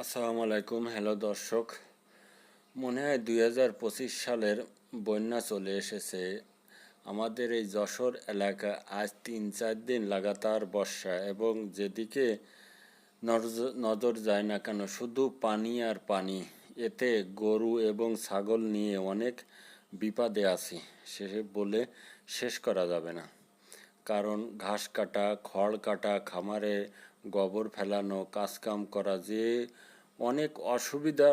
আসসালামু আলাইকুম, হ্যালো দর্শক। মনে হয় দুই হাজার পঁচিশ সালের বন্যা চলে এসেছে। আমাদের এই যশোর এলাকা আজ তিন চার দিন লাগাতার বর্ষা এবং যেদিকে নজ- নজর যায় না কেন, শুধু পানি আর পানি। এতে গরু এবং ছাগল নিয়ে অনেক বিপদে আছি। সে বলে শেষ করা যাবে না। কারণ ঘাস কাটা, খড় কাটা, খামারে গোবর ফেলানো, কাজকাম করা যে অনেক অসুবিধা,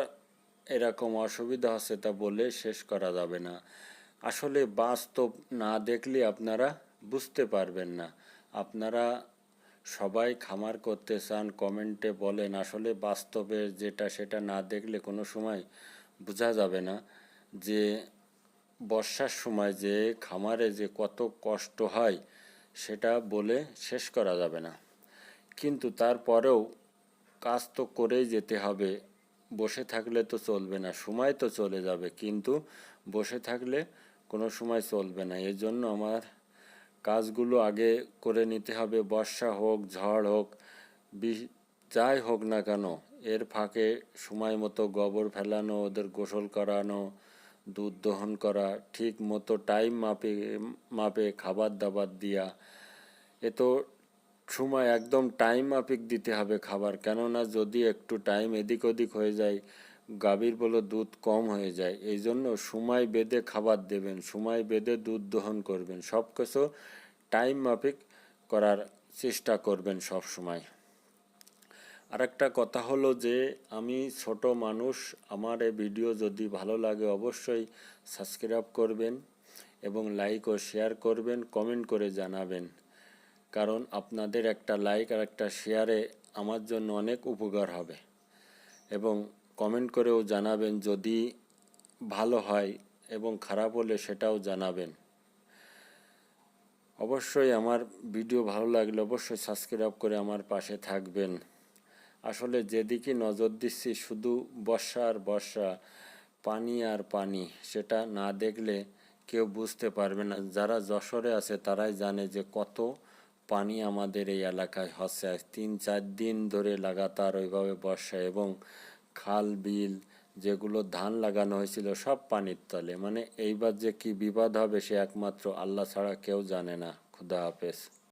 এরকম অসুবিধা আছে তা বলে শেষ করা যাবে না। আসলে বাস্তব না দেখলে আপনারা বুঝতে পারবেন না। আপনারা সবাই খামার করতে চান, কমেন্টে বলেন, আসলে বাস্তবে যেটা সেটা না দেখলে কোনো সময় বোঝা যাবে না যে বর্ষার সময় যে খামারে যে কত কষ্ট হয় সেটা বলে শেষ করা যাবে না। কিন্তু তারপরেও কাজ তো করেই যেতে হবে। বসে থাকলে তো চলবে না, সময় তো চলে যাবে। কিন্তু বসে থাকলে কোনো সময় চলবে না। এর জন্য আমার কাজগুলো আগে করে নিতে হবে। বর্ষা হোক, ঝড় হোক যাই হোক না কেন, এর ফাঁকে সময় মতো গোবর ফেলানো, ওদের গোসল করানো দুধ দহন করা, ঠিক মতো টাইম মাপে মাপে খাবার দাবার দিয়া। এ তো সময় একদম টাইম মাফিক দিতে হবে খাবার। কেননা যদি একটু টাইম এদিক ওদিক হয়ে যায়, গাভীর বলে দুধ কম হয়ে যায়। এই জন্য সময় বেঁধে খাবার দেবেন, সময় বেঁধে দুধ দহন করবেন। সব কিছু টাইম মাফিক করার চেষ্টা করবেন সব সময় আরেকটা কথা হলো যে, আমি ছোট মানুষ, আমার এই ভিডিও যদি ভালো লাগে অবশ্যই সাবস্ক্রাইব করবেন এবং লাইক ও শেয়ার করবেন, কমেন্ট করে জানাবেন। কারণ আপনাদের একটা লাইক আর একটা শেয়ারে আমার জন্য অনেক উপকার হবে। এবং কমেন্ট করেও জানাবেন যদি ভালো হয় এবং খারাপ হলে সেটাও জানাবেন। অবশ্যই আমার ভিডিও ভালো লাগলে অবশ্যই সাবস্ক্রাইব করে আমার পাশে থাকবেন। আসলে যেদিকে নজর দিচ্ছি, শুধু বর্ষা আর বর্ষা, পানি আর পানি, সেটা না দেখলে কেউ বুঝতে পারবে না। যারা যশোরে আছে, তারাই জানে যে কত পানি আমাদের এই এলাকায় হচ্ছে। তিন চার দিন ধরে লাগাতার ওইভাবে বর্ষা এবং খাল, বিল যেগুলো ধান লাগানো হয়েছিল, সব পানির তলে। মানে এইবার যে কি বিবাদ হবে, সে একমাত্র আল্লাহ ছাড়া কেউ জানে না। খুদা হাফেজ।